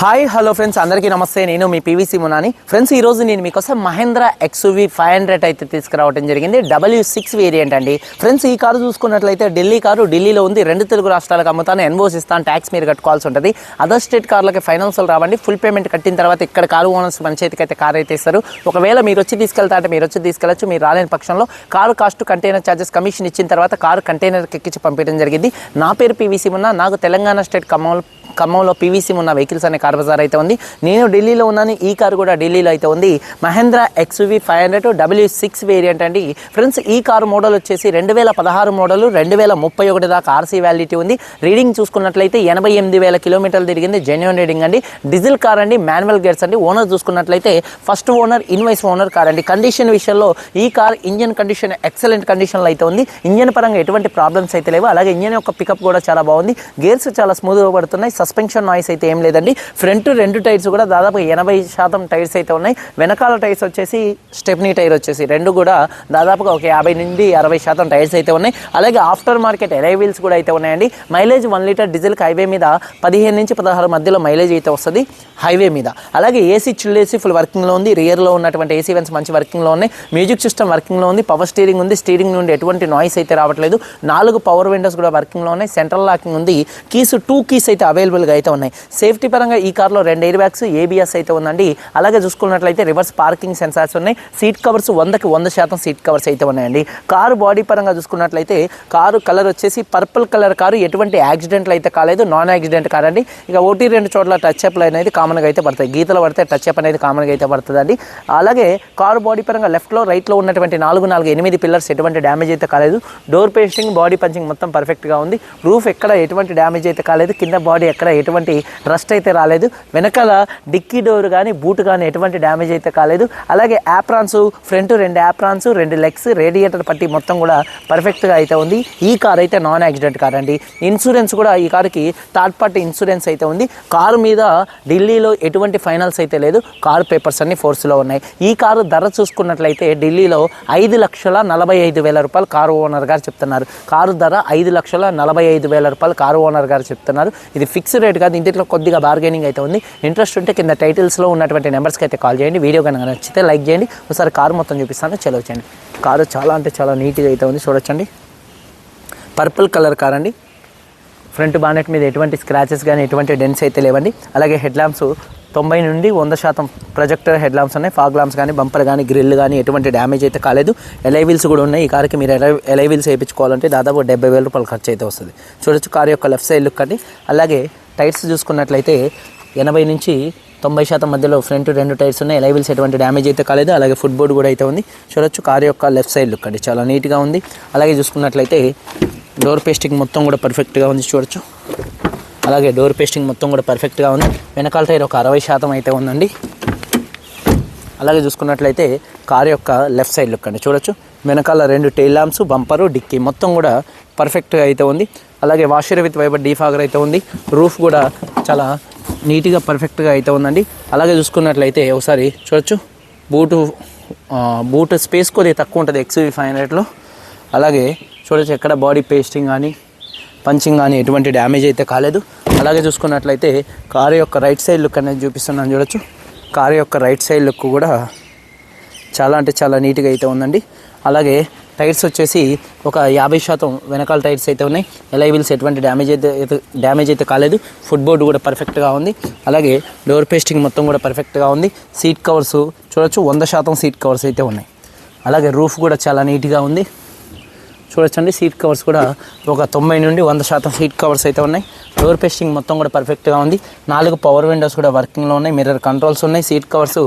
Hi hello friends అందరికీ నమస్తే. నేను మీ పీవీసీ మునాని. ఫ్రెండ్స్ ఈ రోజు నేను మీకోసం మహేంద్ర ఎక్స్వి ఫైవ్ హండ్రెడ్ అయితే తీసుకురావడం జరిగింది. డబ్ల్యూ సిక్స్ వేరియంట్ అండి. ఫ్రెండ్స్ ఈ కారు చూసుకున్నట్లయితే ఢిల్లీ కారు ఢిల్లీలో ఉంది. రెండు తెలుగు రాష్ట్రాలకు అమ్ముతాను. ఎన్వోస్ ఇస్తాను. ట్యాక్స్ మీరు కట్టుకోవాల్సి ఉంటుంది. అదర్ స్టేట్ కార్లకి ఫైనాన్షియల్ రావండి. ఫుల్ పేమెంట్ కట్టిన తర్వాత ఇక్కడ కారు ఓనర్స్ మన చేతికి అయితే కారు అయితే ఇస్తారు. ఒకవేళ మీరు వచ్చి తీసుకెళ్తా అంటే మీరు వచ్చి తీసుకెళ్ళచ్చు. మీరు రాలేని పక్షంలో car cost container charges commission ఇచ్చిన తర్వాత కారు కంటైనర్కి ఎక్కించి పంపించడం జరిగింది. నా పేరు పీవీసీ మున్నా. నాకు తెలంగాణ స్టేట్ ఖమ్మంలో ఖమ్మంలో పీవీసీ ఉన్న వెహికల్స్ అనే కార్ బజార్ అయితే ఉంది. నేను ఢిల్లీలో ఉన్నాను. ఈ కారు కూడా ఢిల్లీలో అయితే ఉంది. Mahindra XV five hundred W six variant అండి. ఫ్రెండ్స్ ఈ కారు మోడల్ వచ్చేసి రెండు వేల పదహారు మోడల్ రెండు వేల ముప్పై ఒకటి దాకా ఆర్సీ వ్యాలిటీ ఉంది. రీడింగ్ చూసుకున్నట్లయితే ఎనభై ఎనిమిది వేల కిలోమీటర్లు తిరిగింది. జెన్యున్ రీడింగ్ అండి. డీజిల్ కార్ అండి మాన్యువల్ గేర్స్ అండి. ఓనర్ చూసుకున్నట్లయితే first owner invoice owner car అండి. కండిషన్ విషయంలో ఈ కార్ ఇంజన్ కండిషన్ ఎక్సలెంట్ కండిషన్లో అయితే ఉంది. ఇంజన్ పరంగా ఎటువంటి ప్రాబ్లమ్స్ అయితే లేవు. అలాగే ఇంజన్ యొక్క పికప్ కూడా చాలా బాగుంది. గేర్స్ చాలా స్మూత్గా పడుతున్నాయి. సస్పెన్షన్ నాయిస్ అయితే ఏం లేదండి. ఫ్రంట్ రెండు టైర్స్ కూడా దాదాపు ఎనభై శాతం టైర్స్ అయితే ఉన్నాయి. వెనకాల టైర్స్ వచ్చేసి స్టెప్నీ టైర్ వచ్చేసి రెండు కూడా దాదాపుగా ఒక యాభై నుండి అరవై శాతం టైర్స్ అయితే ఉన్నాయి. అలాగే ఆఫ్టర్ మార్కెట్ ఎరైవీల్స్ కూడా అయితే ఉన్నాయండి. Mileage one litre diesel highway మీద పదిహేను నుంచి పదహారు మధ్యలో మైలేజ్ అయితే వస్తుంది హైవే మీద. అలాగే ఏసీ చిల్ ఏసీ ఫుల్ వర్కింగ్లో ఉంది. రియర్లో ఉన్నటువంటి ఏసీ వెన్స్ మంచి వర్కింగ్లో ఉన్నాయి. మ్యూజిక్ సిస్టమ్ వర్కింగ్లో ఉంది. పవర్ స్టీరింగ్ ఉంది. స్టీరింగ్ నుండి ఎటువంటి నాయిస్ అయితే రావట్లేదు. నాలుగు పవర్ విండోస్ కూడా వర్కింగ్లో ఉన్నాయి. సెంట్రల్ లాకింగ్ ఉంది. కీస్ టూ కీస్ అయితే అవైలబుల్గా అయితే ఉన్నాయి. సేఫ్టీ పరంగా ఈ ఈ కార్లో రెండు ఎయిర్ బ్యాగ్స్ ఏబిఎస్ అయితే ఉందండి. అలాగే చూసుకున్నట్లయితే రివర్స్ పార్కింగ్ సెన్సార్స్ ఉన్నాయి. సీట్ కవర్స్ వందకి వంద శాతం సీట్ కవర్స్ అయితే ఉన్నాయండి. కారు బాడీ పరంగా చూసుకున్నట్లయితే కారు కలర్ వచ్చేసి పర్పుల్ కలర్ కారు. ఎటువంటి యాక్సిడెంట్లు అయితే కాలేదు. నాన్ యాక్సిడెంట్ కార్ అండి. ఇక ఒకటి రెండు చోట్ల టచ్ అప్ అనేది కామన్గా అయితే పడతాయి. గీతలు పడితే టచ్ అప్ అనేది కామన్గా అయితే పడుతుందండి. అలాగే కారు బాడీ పరంగా లెఫ్ట్లో రైట్లో ఉన్నటువంటి నాలుగు నాలుగు ఎనిమిది పిల్లర్స్ ఎటువంటి డ్యామేజ్ అయితే కాలేదు. డోర్ పేస్టింగ్ బాడీ పంచింగ్ మొత్తం పర్ఫెక్ట్గా ఉంది. రూఫ్ ఎక్కడ ఎటువంటి డ్యామేజ్ అయితే కాలేదు. కింద బాడీ ఎక్కడ ఎటువంటి రస్ట్ అయితే రాలేదు. వెనకాల డిక్కీ డోర్ కానీ బూట్ కానీ ఎటువంటి డ్యామేజ్ అయితే కాలేదు. అలాగే యాప్రాన్స్ ఫ్రంట్ రెండు యాప్రాన్స్ రెండు లెగ్స్ రేడియేటర్ పట్టి మొత్తం కూడా పర్ఫెక్ట్గా అయితే ఉంది. ఈ కార్ అయితే నాన్ యాక్సిడెంట్ కార్ అండి. ఇన్సూరెన్స్ కూడా ఈ కార్కి థర్డ్ పార్టీ ఇన్సూరెన్స్ అయితే ఉంది. కారు మీద ఢిల్లీలో ఎటువంటి ఫైనల్స్ అయితే లేదు. కారు పేపర్స్ అన్ని ఫోర్స్లో ఉన్నాయి. ఈ కారు ధర చూసుకున్నట్లయితే ఢిల్లీలో ఐదు లక్షల నలభై ఐదు వేల రూపాయలు కారు ఓనర్ గారు చెప్తున్నారు. కారు ధర ఐదు లక్షల నలభై ఐదు వేల రూపాయలు కారు ఓనర్ గారు చెప్తున్నారు. ఇది ఫిక్స్డ్ రేట్ కాదు. ఇంటిలో కొద్దిగా బార్గెనింగ్ అయితే ఉంది. ఇంట్రెస్ట్ ఉంటే కింద టైటిల్స్లో ఉన్నటువంటి నెంబర్స్కి అయితే కాల్ చేయండి. వీడియో కనుక నచ్చితే లైక్ చేయండి. ఒకసారి కారు మొత్తం చూపిస్తాను. చలో వచ్చండి కారు చాలా అంటే చాలా నీట్గా అయితే ఉంది. చూడొచ్చండి. పర్పుల్ కలర్ కార్ అండి. ఫ్రంట్ బానెట్ మీద ఎటువంటి స్క్రాచెస్ కానీ ఎటువంటి డెన్స్ అయితే లేవండి. అలాగే హెడ్ ల్యాంప్స్ తొంభై నుండి వంద శాతం ప్రొజెక్టర్ హెడ్ ల్యాంప్స్ ఉన్నాయి. ఫాగ్ ల్యాంప్స్ కానీ బంపర్ కానీ గ్రిల్ కానీ ఎటువంటి డ్యామేజ్ అయితే కాలేదు. ఎలైవిల్స్ కూడా ఉన్నాయి. ఈ కార్కి మీరు ఎలై వేయించుకోవాలంటే దాదాపు డెబ్బై వేల రూపాయలు ఖర్చు అయితే వస్తుంది. చూడొచ్చు కార్ యొక్క లెఫ్ట్ సైడ్ లుక్ అండి. అలాగే టైర్స్ చూసుకున్నట్లయితే ఎనభై నుంచి తొంభై శాతం మధ్యలో ఫ్రంట్ రెండు టైర్స్ ఉన్నాయి. ఎలైవిల్స్ ఎటువంటి డ్యామేజ్ అయితే కాలేదు. అలాగే ఫుట్ బోర్డు కూడా అయితే ఉంది. చూడొచ్చు కార్ యొక్క లెఫ్ట్ సైడ్ లుక్ అండి. చాలా నీట్గా ఉంది. అలాగే చూసుకున్నట్లయితే డోర్ పేస్టింగ్ మొత్తం కూడా పర్ఫెక్ట్గా ఉంది. చూడొచ్చు. అలాగే డోర్ పేస్టింగ్ మొత్తం కూడా పర్ఫెక్ట్గా ఉంది. వెనకాల టైర్ ఒక అరవై శాతం అయితే ఉందండి. అలాగే చూసుకున్నట్లయితే కార్ యొక్క లెఫ్ట్ సైడ్ లుక్ అండి. చూడొచ్చు. వెనకాల రెండు టైల్ ల్యాంప్స్ బంపరు డిక్కీ. మొత్తం కూడా పర్ఫెక్ట్గా అయితే ఉంది. అలాగే వాషర్ విత్ వైబర్ డీఫాగర్ అయితే ఉంది. రూఫ్ కూడా చాలా నీట్గా పర్ఫెక్ట్గా అయితే ఉందండి. అలాగే చూసుకున్నట్లయితే ఒకసారి చూడొచ్చు. బూటు బూట్ స్పేస్ కొద్దిగా తక్కువ ఉంటుంది ఎక్స్వీ ఫైవ్ హండ్రెడ్లో అలాగే చూడొచ్చు ఎక్కడ బాడీ పేస్టింగ్ కానీ పంచింగ్ కానీ ఎటువంటి డ్యామేజ్ అయితే కాలేదు. అలాగే చూసుకున్నట్లయితే కారు యొక్క రైట్ సైడ్ లుక్ అనేది చూపిస్తున్నాను చూడొచ్చు. కారు యొక్క రైట్ సైడ్ లుక్ కూడా చాలా అంటే చాలా నీట్గా అయితే ఉందండి. అలాగే టైర్స్ వచ్చేసి ఒక యాభై శాతం వెనకాల టైర్స్ అయితే ఉన్నాయి. ఎలైబిల్స్ వీల్స్ ఎటువంటి డ్యామేజ్ అయితే అయితే- డ్యామేజ్ అయితే కాలేదు. ఫుట్ బోర్డు కూడా పర్ఫెక్ట్గా ఉంది. అలాగే డోర్ పేస్టింగ్ మొత్తం కూడా పర్ఫెక్ట్గా ఉంది. సీట్ కవర్స్ చూడొచ్చు వంద శాతం సీట్ కవర్స్ అయితే ఉన్నాయి. అలాగే రూఫ్ కూడా చాలా నీట్గా ఉంది. చూడొచ్చండి. సీట్ కవర్స్ కూడా ఒక తొంభై నుండి వంద శాతం సీట్ కవర్స్ అయితే ఉన్నాయి. డోర్ పేస్టింగ్ మొత్తం కూడా పర్ఫెక్ట్గా ఉంది. నాలుగు పవర్ విండోస్ కూడా వర్కింగ్లో ఉన్నాయి. మిర్రర్ కంట్రోల్స్ ఉన్నాయి. సీట్ కవర్స్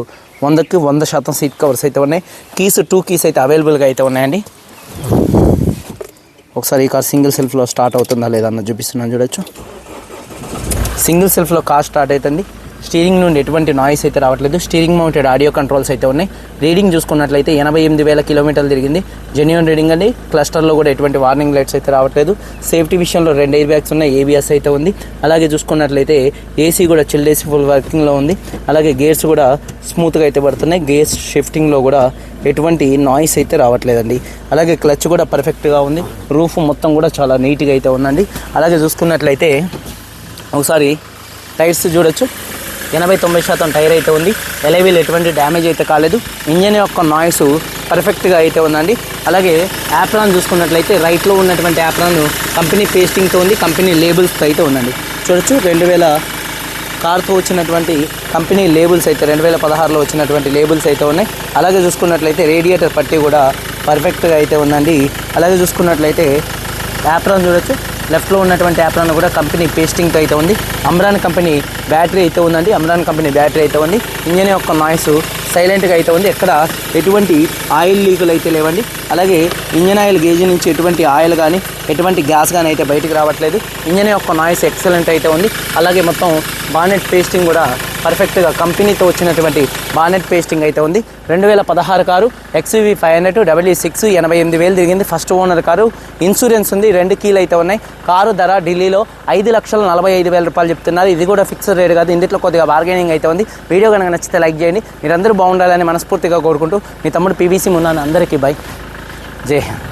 వందకి వంద శాతం సీట్ కవర్స్ అయితే ఉన్నాయి. కీస్ టూ కీస్ అయితే అవైలబుల్గా అయితే ఉన్నాయండి. ఒకసారి ఈ కార్ సింగిల్ సెల్ఫ్లో స్టార్ట్ అవుతుందా లేదా అన్న చూపిస్తున్నాను చూడొచ్చు. సింగిల్ సెల్ఫ్లో కార్ స్టార్ట్ అవుతుంది. స్టీరింగ్ నుండి ఎటువంటి నాయిస్ అయితే రావట్లేదు. స్టీరింగ్ మౌంటెడ్ ఆడియో కంట్రోల్స్ అయితే ఉన్నాయి. రీడింగ్ చూసుకున్నట్లయితే ఎనభై ఎనిమిది వేల కిలోమీటర్లు తిరిగింది. జెన్యున్ రీడింగ్ అండి. క్లస్టర్లో కూడా ఎటువంటి వార్నింగ్ లైట్స్ అయితే రావట్లేదు. సేఫ్టీ విషయంలో రెండు ఎయిర్ బ్యాగ్స్ ఉన్నాయి. ఏబిఎస్ అయితే ఉంది. అలాగే చూసుకున్నట్లయితే ఏసీ కూడా చిల్డ్ ఏసీ ఫుల్ వర్కింగ్లో ఉంది. అలాగే గేర్స్ కూడా స్మూత్గా అయితే పడుతున్నాయి. గేర్స్ షిఫ్టింగ్లో కూడా ఎటువంటి నాయిస్ అయితే రావట్లేదండి. అలాగే క్లచ్ కూడా పర్ఫెక్ట్గా ఉంది. రూఫ్ మొత్తం కూడా చాలా నీట్గా అయితే ఉందండి. అలాగే చూసుకున్నట్లయితే ఒకసారి టైర్స్ చూడొచ్చు. ఎనభై తొంభై శాతం టైర్ అయితే ఉంది. ఎలవీలు ఎటువంటి డ్యామేజ్ అయితే కాలేదు. ఇంజన్ యొక్క నాయిస్ పర్ఫెక్ట్గా అయితే ఉందండి. అలాగే యాప్రాన్ చూసుకున్నట్లయితే రైట్లో ఉన్నటువంటి యాప్రాన్ కంపెనీ పేస్టింగ్తో ఉంది. కంపెనీ లేబుల్స్తో అయితే ఉందండి. చూడొచ్చు రెండు వేల కార్తో వచ్చినటువంటి కంపెనీ లేబుల్స్ అయితే రెండు వేల పదహారులో వచ్చినటువంటి లేబుల్స్ అయితే ఉన్నాయి. అలాగే చూసుకున్నట్లయితే రేడియేటర్ పట్టి కూడా పర్ఫెక్ట్గా అయితే ఉందండి. అలాగే చూసుకున్నట్లయితే యాప్రాన్ చూడొచ్చు. లెఫ్ట్లో ఉన్నటువంటి యాప్రాన్ కూడా కంపెనీ పేస్టింగ్తో అయితే ఉంది. అమ్రాన్ కంపెనీ బ్యాటరీ అయితే ఉందండి. అమ్రాన్ కంపెనీ బ్యాటరీ అయితే ఉంది. ఇంజన్ యొక్క నాయిస్ సైలెంట్గా అయితే ఉంది. ఎక్కడ ఎటువంటి ఆయిల్ లీకులు అయితే లేవండి. అలాగే ఇంజన్ ఆయిల్ గేజ్ నుంచి ఎటువంటి ఆయిల్ కానీ ఎటువంటి గ్యాస్ కానీ అయితే బయటికి రావట్లేదు. ఇంజన్ యొక్క నాయిస్ ఎక్సలెంట్ అయితే ఉంది. అలాగే మొత్తం బానెట్ పేస్టింగ్ కూడా పర్ఫెక్ట్గా కంపెనీతో వచ్చినటువంటి బానెట్ పేస్టింగ్ అయితే ఉంది. రెండు వేల పదహారు car XV five hundred W six ఎనభై ఎనిమిది వేలు తిరిగింది. First owner car. ఇన్సూరెన్స్ ఉంది. రెండు కీలు అయితే ఉన్నాయి. కారు ధర ఢిల్లీలో ఐదు లక్షల నలభై ఐదు వేల రూపాయలు చెప్తున్నారు. ఇది కూడా ఫిక్స్డ్ రేట్ కాదు. ఇందులో కొద్దిగా బార్గెనింగ్ అయితే ఉంది. వీడియో కనుక నచ్చితే లైక్ చేయండి. మీరందరూ బాగుండాలని మనస్ఫూర్తిగా కోరుకుంటూ మీ తమ్ముడు పీవీసీ మున్నాను అందరికీ బై. జై హింద్.